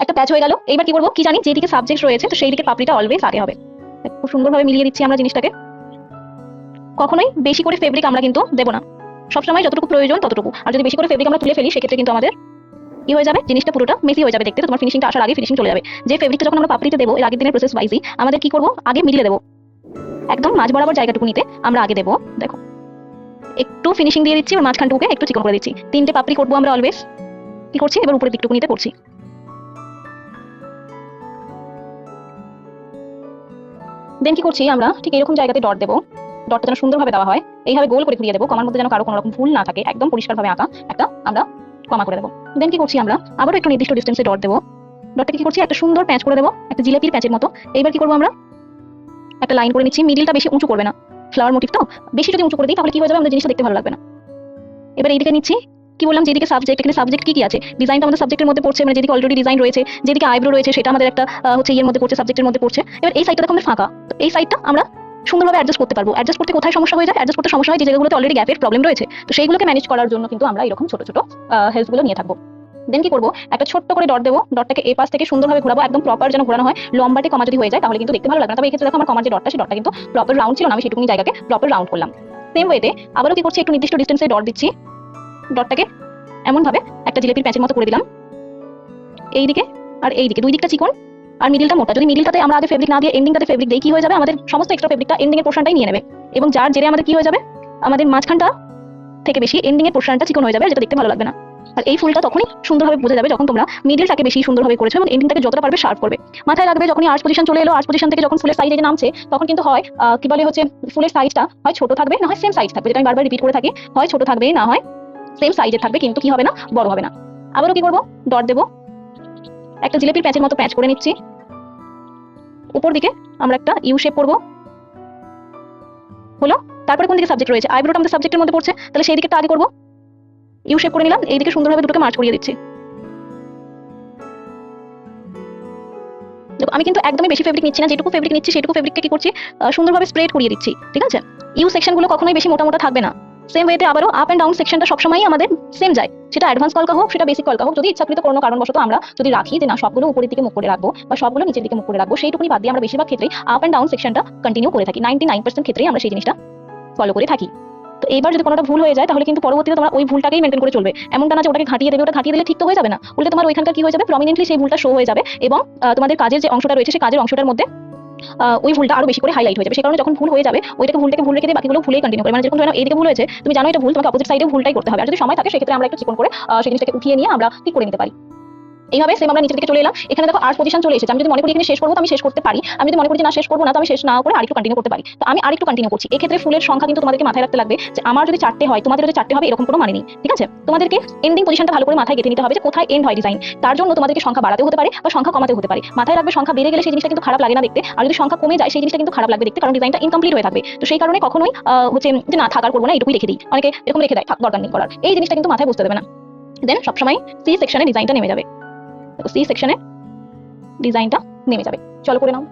একটা প্যাচ হয়ে গেল। এইবার কি করব? কি জানি, যেদিকে সাবজেক্ট রয়েছে, তো সেই দিকে পাপড়িটা অলওয়েজ আগে হবে। খুব সুন্দরভাবে মিলিয়ে দিচ্ছি আমরা জিনিসটাকে। কখনোই বেশি করে ফেব্রিক আমরা কিন্তু দেবো না। সবসময় যতটুকু প্রয়োজন ততটুকু। আর যদি বেশি করে ফেব্রিক আমরা তুলে ফেলি, সেক্ষেত্রে কিন্তু আমাদের কি হয়ে যাবে? জিনিসটা পুরোটা মেসি হয়ে যাবে দেখতে। তোমার ফিনিশিংটা আসার আগে ফিনিশিং চলে যাবে। যে ফেব্রিকটা যখন আমরা পাপড়িতে দেবো, এর আগের দিনের প্রসেস ওয়াইজই আমাদের কি করব? আগে মিলিয়ে দেবো। একদম মাঝ বরাবর জায়গাটুকু নিতে আমরা আগে দেবো। দেখো। একটু ফিনিশিং দিয়ে দিচ্ছি আর মাঝখানটুকুকে একটু চিকন করে দিচ্ছি। তিনটে পাপড়ি করব আমরা অলওয়েজ কি করছি? এবার উপরের দিকটুকু নিতে করছি। দেন কি করছি আমরা? ঠিক এরকম জায়গাতে ডট দেবো। ডটটা যেন সুন্দরভাবে দেওয়া হয়। এইভাবে গোল করে ঘুরিয়ে দেবো। কমার মধ্যে যেন কারও কোনো রকম ভুল না থাকে। একদম পরিষ্কারভাবে আঁকা। একটা আমরা কমা করে দেবো। দেন কি করছি আমরা? আবারও একটু নির্দিষ্ট ডিস্টেন্সে ডট দেবো। ডটটাকে কি করছি? একটা সুন্দর প্যাঁচ করে দেবো। একটা জিলেপির প্যাঁচের মতো। এইবার কি করব আমরা? একটা লাইন করে নিচ্ছি। মিডিলটা বেশি উঁচু করবে না। ফ্লাওয়ার মোটিভ তো? বেশি যদি উঁচু করে দিই, তাহলে কি হয়ে যাবে? আমাদের জিনিসটা দেখতে ভালো লাগবে না। এবার এইদিকে নিচ্ছি। কি বললাম? যেদিকে সাবজেক্ট এখানে সাবজেক্ট কি কি আছে? ডিজাইন আমাদের সাবজেক্টের মধ্যে পড়ছে। মানে যেদিকে অলরেডি ডিজাইন রয়েছে, যেদিকে আইব্রো রয়েছে, সেটা আমাদের একটা হচ্ছে ইয়ের মধ্যে পড়ছে সাবজেক্টের মধ্যে পড়ছে। এবার এই সাইডটা দেখো আমাদের ফাঁকা। এই সাইডটা আমরা সুন্দরভাবে অ্যাডজাস্ট করতে পারব। অ্যাডজাস্ট করতে কোথায় সমস্যা হয়ে যায়? অ্যাডজাস্ট করতে সমস্যা হয় যে জায়গাগুলোতে অলরেডি গ্যাপের প্রবলেম রয়েছে। তো সেইগুলোকে ম্যানেজ করার জন্য কিন্তু আমরা এরকম ছোট ছোট হেল্পগুলো নিয়ে থাকব। দেন কি করব? একটা ছোট্ট করে ডট দেবো। ডটটাকে এ পাশ থেকে সুন্দরভাবে ঘোরাবো। একদম প্রপার যেন ঘোরানো হয়। লম্বাটে কমা যদি হয়ে যায়, তাহলে কিন্তু দেখতে ভালো লাগবে তবে এক্ষেত্রে দেখো আমার কমার যে ডটটা সেই ডটটা কিন্তু প্রপার রাউন্ড ছিল না। আমি সেটুকুনি জায়গাকে প্রপার রাউন্ড করলাম। সেম ওয়েতে আবারও কি করছি? একটু নির্দিষ্ট ডিস্টেন্সে ডট দিচ্ছি। ডটটাকে এমন ভাবে একটা জিলেপির প্যাচের মতো করে দিলাম। এইদিকে আর এইদিকে। দুই দিকটা চিকন। আর মিডিলটা মোটা। যদি মিডিলটাতে আমরা আগে ফেব্রিক না দিয়ে এন্ডিংটাতে ফেব্রিক দেই, কি হয়ে যাবে? আমাদের সমস্ত এক্সট্রা ফেব্রিকটা এন্ডিং এর পোর্শনটাই নিয়ে নেবে। এবং যার জেরে আমাদের কি হয়ে যাবে? আমাদের মাঝখানটা থেকে বেশি এন্ডিং এর পোর্শনটা চিকন হয়ে যাবে, যেটা দেখতে ভালো লাগবে না। আর এই ফুলটা তখনই সুন্দরভাবে বোঝা যাবে যখন তোমরা মিডিলটাকে বেশি সুন্দরভাবে করেছ এবং এন্ডিংটাকে যতটা পারবে শার্প করবে। মাথায় রাখবে যখনই আর্ট পজিশন চলে এলো আর্ট পজিশন থেকে যখন ফুলের সাইজ নামছে, তখন কিন্তু হয় কি বলে হচ্ছে, ফুলের সাইজটা হয় ছোট থাকবে, না হয় সেম সাইজ থাকবে। যেটা আমি বারবার রিপিট করে থাকি, হয় ছোট থাকবে, না হয় সেম সাইজের থাকবে, কিন্তু কি হবে না, বড় হবে না। আবারও কি করব? ডট দেবো। একটা জিলেপির প্যাচের মতো প্যাচ করে নিচ্ছি। উপর দিকে আমরা একটা ইউ শেপ করব হলো, তারপরে কোন দিকে সাবজেক্ট রয়েছে? আইব্রোটা আমাদের সাবজেক্টের মধ্যে পড়ছে, তাহলে সেই দিকে আগে করব। ইউ শেপ করে নিলাম, এইদিকে সুন্দরভাবে দুটোকে মার্চ করিয়ে দিচ্ছি। আমি কিন্তু একদমই বেশি ফেব্রিক নিচ্ছি না, যেটুকু ফেব্রিক নিচ্ছি, সেটুকু ফেব্রিককে কি করছি? সুন্দরভাবে স্প্রেড করিয়ে দিচ্ছি, ঠিক আছে? ইউ সেকশনগুলো কখনোই বেশি মোটা মোটা থাকবে না। সেম ওয়েতে আবারও আপ অ্যান্ড ডাউন সেকশনটা সবসময় আমাদের সেম যায়। সেটা অ্যাডভান্স কলকা হোক, সেটা বেসিক কলকা হোক, যদি ইচ্ছাকৃত কোনো কারণবশত আমরা যদি রাখি যে না, সবগুলো উপরের দিকে মুখ করে রাখব বা সবগুলো নিচের দিকে মুখ করে রাখব, সেইটুকুনি বাদ দিয়ে আমরা বেশিরভাগ ক্ষেত্রে আপ অ্যান্ড ডাউন সেকশনটা কন্টিনিউ করে থাকি। নাইনটি নাইন পার্সেন্ট ক্ষেত্রেই আমরা সেই জিনিসটা ফলো করে থাকি। তো এইবার যদি কোনোটা ভুল হয়ে যায়, তাহলে কিন্তু পরবর্তীতে তোমার ওই ভুলটাকেই মেনটেন করে চলবে। এমনটা না যে ওটাকে ঘাটিয়ে দেবে, ওটা ঘাটিয়ে দিলে ঠিক তো হয়ে যাবে না। উল্টে তোমার ওইখানকার কি হয়ে যাবে? প্রমিনেন্টলি সেই ভুলটা শো হয়ে যাবে এবং তোমাদের কাজের যে অংশটা রয়েছে, সেই কাজের অংশটার মধ্যে ওই ভুলটা আরও বেশি করে হাইলাইট হয়ে যাবে। সেই কারণে যখন ভুল হয়ে যাবে, ওইটাকে ভুলটাকে ভুল রেখে দিয়ে বাকিগুলো ভুলেই কন্টিনিউ করে। মানে যেরকম ধরো এইদিকে ভুল হয়েছে, তুমি জানো এটা ভুল, তোমাকে অপোজিট সাইডে ভুলটাই করতে হবে। আর যদি সময় থাকে, সেক্ষেত্রে আমরা একটু চিকন করে সেই জিনিসটাকে উঠিয়ে নিয়ে আমরা ঠিক করে নিতে পারি। এইভাবে সেম আমরা নিচের দিকে চলে এলাম। এখানে দেখো আর্ট পজিশন চলে এসেছে। আমি যদি মনে করি এখানে শেষ করব আমি শেষ করতে পারি। আমি যদি মনে করি না, শেষ করব না, তো আমি শেষ না করে আরেকটু কন্টিনিউ করতে পারি। তো আমি আরেকটু কন্টিনিউ করছি। এক্ষেত্রে ফুলের সংখ্যা কিন্তু তোমাদেরকে মাথায় রাখতে লাগবে যে আমার যদি চারটে হয়, তোমাদের যদি চারটে হবে, এরকম কোনো মানে নেই। ঠিক আছে? তোমাদেরকে এন্ডিং পজিশনটা ভালো করে মাথায় গেঁথে নিতে হবে যে কোথায় এন্ড হয় ডিজাইন তার জন্য তোমাদেরকে সংখ্যা বাড়াতে হতে পারে বা সংখ্যা কমাতে হতে পারে। মাথায় রাখবে সংখ্যা বেড়ে গেলে সেই জিনিসটা কিন্তু খারাপ লাগে না দেখতে। আর যদি সংখ্যা কমে যায়, সেই জিনিসটা কিন্তু খারাপ লাগবে দেখতে। কারণ ডিজাইনটা ইনকমপ্লিট হয়ে থাকবে। তো সেই কারণে কখনোই হচ্ছে যে না, থাকার করব না এটুকুই রেখে দিই। অনেকে এরকম রেখে দেয় দরকার নেই করার। এই জিনিসটা কিন্তু মাথায় বুঝতে দেবে না। দেন সবসময় সি সেকশনে ডিজাইনটা নেমে যাবে। সি সেকশনে ডিজাইনটা নেমে যাবে। চলো করে নাও।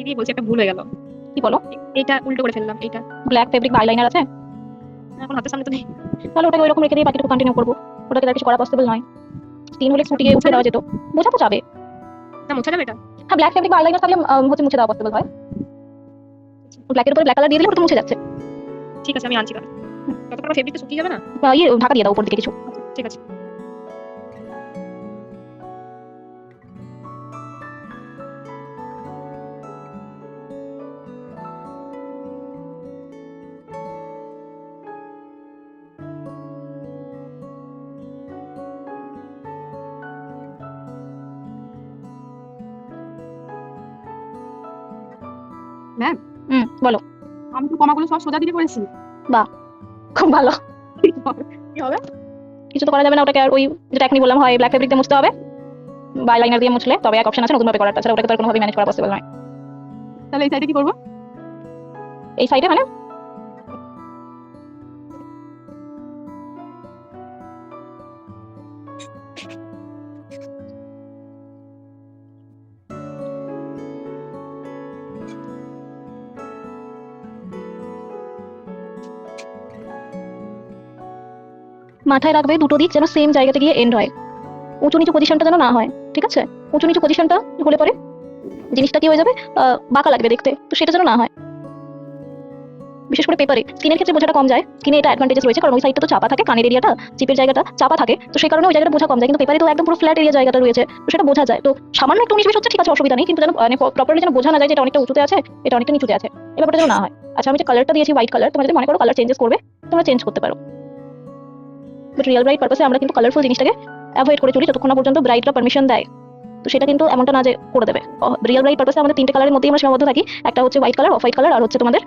দিদি বলছি একটা ভুল হয়ে গেল। কি বলো? এইটা উল্টো করে ফেললাম এইটা। ব্ল্যাক ফেব্রিক বা আইলাইনার আছে? এখন হাতের সামনে তো নেই। তাহলে ওটাকে ওইরকম রেখে দিয়ে বাকিটুকু কন্টিনিউ করব। ওটাকে আর কিছু করা পসিবল নয়। তিন হলে ফুটিয়ে উঠে দেওয়া যেত। বোঝা তো যাবে। না মোছা যাবে এটা। হ্যাঁ ব্ল্যাক ফেব্রিক বা আইলাইনার থাকলে হচ্ছে মুছে দেওয়া পসিবল হয়। ব্ল্যাকের উপরে ব্ল্যাক কালার দিয়ে দিলে ওটা মুছে যাচ্ছে। ঠিক আছে আমি আনছি তাহলে। ততক্ষণ ফেব্রিকটা শুকিয়ে যাবে না? ইয়ে ঢাকা দিয়ে দাও উপর দিকে কিছু। ঠিক আছে। হুম বলো। আমি তো কমাগুলো সব সোজা দিকে করেছি। খুব ভালো। কি হবে? কিছু তো করা যাবে না ওটাকে আর ওই যেটা এখনই বললাম হয় ব্ল্যাক ফেব্রিক দিয়ে মুছতে হবে বা লাইনার দিয়ে মুছলে তবে এক অপশন আছে নতুন ভাবে করার তাছাড়া ওটাকে তো আর কোনোভাবে ম্যানেজ করা পসিবল নয়। তাহলে এই সাইডে কি করব? এই সাইডে মানে মাথায় রাখবে দুটো দিক যেন সেম জায়গাতে গিয়ে এন্ড হয়। উঁচু নিচু পজিশনটা যেন না হয়, ঠিক আছে? উঁচু নিচু পজিশনটা হলে পরে জিনিসটা কি হয়ে যাবে? বাঁকা লাগবে দেখতে, তো সেটা যেন না হয়। বিশেষ করে পেপারে স্কিনের ক্ষেত্রে বোঝাটা কম যায়। স্কিনে এটা অ্যাডভান্টেজ রয়েছে, কারণ ওই সাইডটা তো চাপা থাকে, কানের এরিয়াটা চিপের জায়গাটা চাপা থাকে, তো সেই কারণে ওই জায়গাটা বোঝা কম যায়। কিন্তু পেপারে তো একদম পুরো ফ্ল্যাট এরিয়া জায়গাটা রয়েছে, তো সেটা বোঝা যায়। তো সামান্য একটু উনিশ হচ্ছে, ঠিক আছে, অসুবিধা নেই, কিন্তু যেন মানে প্রপারলি যেন বোঝা না যায় যে এটা অনেকটা উঁচুতে আছে, এটা অনেকটা নিচুতে আছে ব্যাপারটা যেন না হয়। আচ্ছা আমি যে কালারটা দিয়েছি হোয়াইট কালার তোমরা যদি মনে করো কালার চেঞ্জেস করবে, তোমরা চেঞ্জ করতে পারো। বাট রিয়েল ব্রাইট পারপাসে আমরা কিন্তু কালারফুল জিনিসটাকে অ্যাভয়েড করে চলি যতক্ষণ পর্যন্ত ব্রাইটরা পারমিশন দেয়। তো সেটা কিন্তু এমনটা না যে করে দেবে। রিয়েল ব্রাইট পারপাসে আমাদের তিনটে কালারের মধ্যেই আমরা সীমাবদ্ধ থাকি। একটা হচ্ছে white colour off white colour আর হচ্ছে তোমাদের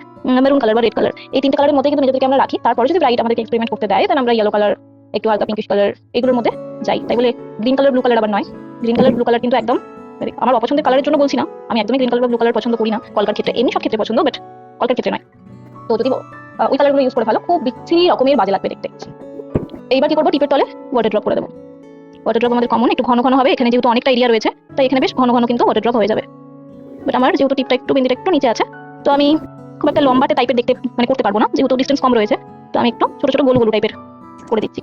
মেরুন কালার বা রেড কালার এই তিনটে কালারের মধ্যে কিন্তু নিজেদেরকে আমরা রাখি। তারপরে যদি ব্রাইট আমাদেরকে এক্সপেরিমেন্ট করতে দেয় তাহলে আমরা ইয়েলো কালার একটু হালকা পিঙ্কিশ কালার এগুলোর মধ্যে যাই। তাই বলে গ্রিন কালার ব্লু কালার আবার নয়। গ্রিন কালার ব্লু কালার কিন্তু একদম মানে আমার অপছন্দের কালারের জন্য বলছি না। আমি একদমই গ্রিন কালার বা ব্লু কালার পছন্দ করি না। কলকার ক্ষেত্রে এমনি সব ক্ষেত্রে পছন্দ বাট কলকার ক্ষেত্রে নয়। তো যদি ওই কালারগুলো ইউজ করে ভালো খুব বিচ্ছিরি রকমের বাজে লাগবে দেখতে। এইবার কি করব? টিপের তলে ওয়াটার ড্রপ করে দেবো। ওয়াটার ড্রপ আমাদের কমন একটু ঘন ঘন হবে। এখানে যেহেতু অনেকটা এরিয়া রয়েছে, তাই এখানে বেশ ঘন ঘন কিন্তু ওয়াটার ড্রপ হয়ে যাবে। বাট আমার যেহেতু টিপটা একটু বিন্দিটা একটু নিচে আছে, তো আমি খুব একটা লম্বাটে টাইপের দেখতে মানে করতে পারব না, যেহেতু ডিস্টেন্স কম রয়েছে, তো আমি একটু ছোট ছোট গোল গোল টাইপের করে দিচ্ছি।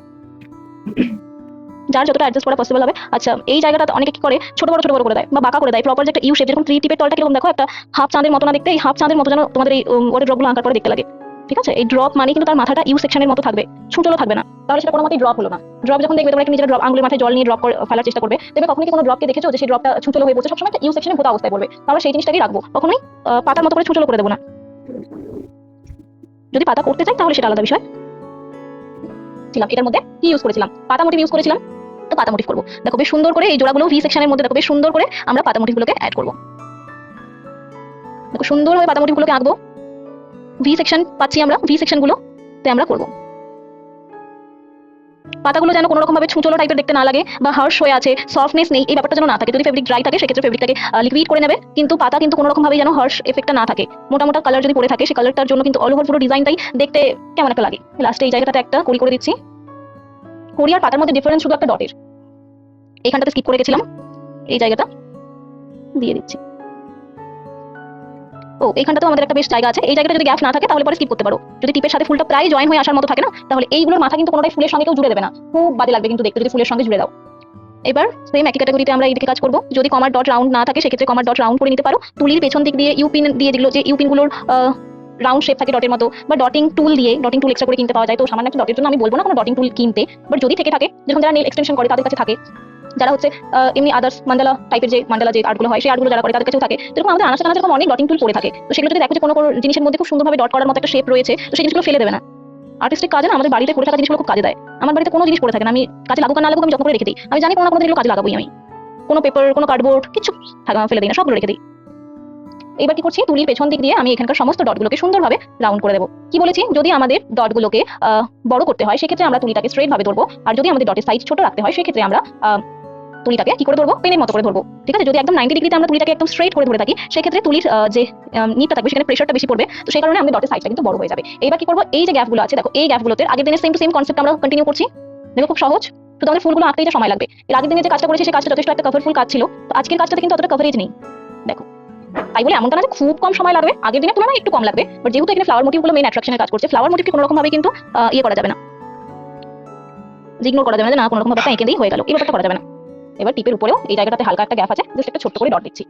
যার যতটা অ্যাডজাস্ট করা পসিবল হবে। আচ্ছা এই জায়গাটা অনেকে কি করে? ছোট বড় ছোট বড় করে দেয় বা বাঁকা করে দেয়। প্রপার যে একটা ইউ শেপ যেরকম থ্রি টিপের তলটা কীরকম দেখো, একটা হাফ চাঁদের মতো না দেখতে এই হাফ চাঁদের মতো যেন তোমাদের এই ওয়াটার ড্রপগুলো আঁকার পরে দেখতে লাগে। ঠিক আছে? এই ড্রপ মানে কিন্তু তার মাথাটা ইউ সেকশনের মতো থাকবে। ছুটলো থাকবে না। তাহলে সেটা কোনো মতেই ড্রপ হলো না। ড্রপ যখন দেখবে তোমরা একটু নিজের ড্রপ আঙুলের মাথায় জল নিয়ে ড্রপ ফেলার চেষ্টা করবে। দেখবে কখনই কি কোনো ড্রপকে দেখেছ যে সেই ড্রপটা ছুটলো হয়ে বসে সবসময় একটা ইউ সেকশনে ভূত অবস্থায় পড়বে। তাহলে সেই জিনিসটাকে রাখব। কখনোই পাতার মতো করে ছুটলো করে দেবো না। যদি পাতা করতে চাই, তাহলে সেটা আলাদা বিষয়। ছিলাম, এটার মধ্যে কি ইউজ করেছিলাম? পাতা মোটিভ ইউজ করেছিলাম, তো পাতা মোটিভ করব। দেখো, বেশ সুন্দর করে এই জোড়াগুলো ভি সেকশনের মধ্যে দেখো, বেশ সুন্দর করে আমরা পাতা মোটিভগুলোকে অ্যাড করব। দেখো সুন্দরভাবে পাতা মোটিভগুলোকে আঁকবো। ভি সেকশন পাচ্ছি আমরা ভি সেকশনগুলো তে আমরা করব। পাতাগুলো যেন কোনো রকম ভাবে ছুঁচলো টাইপের দেখতে না লাগে বা হার্শ হয়ে আছে সফটনেস নেই, এই ব্যাপারটা যেন না থাকে। যদি ফেব্রিক ড্রাই থাকে, সেক্ষেত্রে ফেব্রিকটাকে লিকুইড করে নেবে। কিন্তু পাতা কিন্তু কোনো রকম ভাবে যেন হার্শ এফেক্টটা না থাকে। মোটা মোটা কালার যদি পড়ে থাকে, সে কালারটার জন্য কিন্তু অল ওভার পুরো ডিজাইনটাই দেখতে কেমন একটা লাগে। লাস্টে এই জায়গাটাতে একটা কড়ি করে দিচ্ছি। কড়ি আর পাতার মধ্যে ডিফারেন্স শুধু একটা ডটের এইখানটাতে স্কিপ করে গেছিলাম। এই জায়গাটা দিয়ে দিচ্ছি। ও, এইখানটাতেও আমাদের একটা বেশ জায়গা আছে। এই জায়গাটা যদি গ্যাপ না থাকে, তাহলে পরে স্কিপ করতে পারো। যদি টিপের সাথে ফুলটা প্রায় জয়েন হয়ে আসার মতো থাকে না, তাহলে এইগুলোর মাথা কিন্তু কোনোটাই ফুলের সঙ্গে কেউ জুড়ে দেবে না। খুব বাজে লাগবে কিন্তু দেখতে, যদি ফুলের সঙ্গে জুড়ে দাও। এবার সেম একই ক্যাটাগরিতে আমরা এইদিকে কাজ করব। যদি কমার ডট রাউন্ড না থাকে, সেক্ষেত্রে কমার ডট রাউন্ড করে নিতে পারো। তুলির পেছন দিক দিয়ে ইউপিন দিয়ে দিলো যে ইউপিনগুলোর রাউন্ড শেপ থাকে ডটের মতো, বা ডটিং টুল দিয়ে ডটিং টুল এক্সট্রা করে কিনতে পাওয়া যায়। তো সামান্য একটা ডটের জন্য আমি বলব না কোনো ডটিং টুল কিনতে। বাট যদি থেকে থাকে যখন যারা নেল এক্সটেনশন করে, তাদের কাছে থাকে। যারা হচ্ছে এমনি আদার্স মান্ডালা টাইপের যে মান্ডালা যে আর্টগুলো হয়, সেই আর্টগুলো যারা করে তাদের কাছেও থাকে। যেরকম আমাদের আনাচে কানাচে এরকম অনেক ডটিং টুল পড়ে থাকে। তো সেগুলো যদি দেখো যে কোনো কোনো জিনিসের মধ্যে খুব সুন্দরভাবে ডট করার মতো একটা শেপ রয়েছে, তো সেই জিনিসগুলো ফেলে দেবে না। আর্টিস্টিক কাজে না আমাদের বাড়িতে পড়ে থাকা জিনিসগুলো খুব কাজে দেয়। আমার বাড়িতে কোনো জিনিস পড়ে থাকে না, আমি কাজে লাগুক না লাগুক আমি যত্ন করে রেখে দিই। আমি জানি কোনো কোনো দিন এগুলো কাজে লাগাবোই আমি। কোনো পেপার কোনো কার্ডবোর্ড কিছু থাকা- ফেলে দিই না, সবগুলো রেখে দিই। এবার কি করছি? তুলির পেছন দিক দিয়ে আমি এখানকার সমস্ত ডটগুলোকে সুন্দরভাবে রাউন্ড করে দেবো। কি বলেছি? যদি আমাদের ডটগুলোকে বড় করতে হয়, সেক্ষেত্রে আমরা তুলিটাকে স্ট্রেট ভাবে ধরবো। আর যদি আমাদের ডটের সাইজ ছোট রাখতে হয়, সেক্ষেত্রে আমরা তুলিটাকে কি করে ধরবো? পেনের মতো করে ধরবো। ঠিক আছে? যদি একদম নাইনটি ডিগ্রিতে আমরা তুলিটাকে একদম স্ট্রেট করে ধরে থাকি, সেক্ষেত্রে তুলির যে নিটটা থাকবে, সেখানে প্রেশারটা বেশি পড়বে। তো সেই কারণে আমাদের ডটের সাইজটা কিন্তু বড় হয়ে যাবে। এবার কি করব? এই যে গ্যাপগুলো আছে, দেখো, এই গ্যাপগুলোতে আগের দিনের সেম টু সেম কনসেপ্ট আমরা কন্টিনিউ করছি। দেখো, খুব সহজ। শুধু আমাদের ফুলগুলো আঁকতেই সময় লাগবে। এর আগের দিনে যে কাজটা করেছি, সেই কাজটা যথেষ্ট একটা কভারফুল কাজ ছিল। তো আজকের কাজটাতে কিন্তু অতটা কভারেজ নেই। দেখো, তাই বলে এমনটা না যে খুব কম সময় লাগবে। আগের দিনের তুলনায় একটু কম লাগবে। বাট যেহেতু এখানে ফ্লাওয়ার মোটিভগুলো মেন অ্যাট্রাকশনের কাজ করছে ফ্লাওয়ার মোটিভকে কোনো রকম ভাবে কিন্তু ইয়ে করা যাবে না। ইগনোর করা যাবে না না কোনো রকম ব্যাপারটা এঁকে দিয়েই হয়ে গেল। এই ব্যাপারটা করা যাবে না। এবার টিপের উপরেও এই জায়গাটাতে হালকা একটা গ্যাপ আছে জাস্ট একটা ছোট্ট করে ডট দিচ্ছি।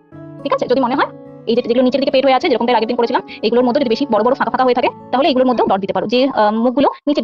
ঠিক আছে? যদি মনে হয় এই যে যেগুলো নিচের দিকে পেট হয়ে আছে, যেরকমটা এর আগের দিন করেছিলাম, এগুলোর মধ্যে যদি বেশি বড় বড় ফাঁকা ফাঁকা হয়ে থাকে, তাহলে এগুলোর মধ্যেও ডট দিতে পারো। যে মুখগুলো নিচের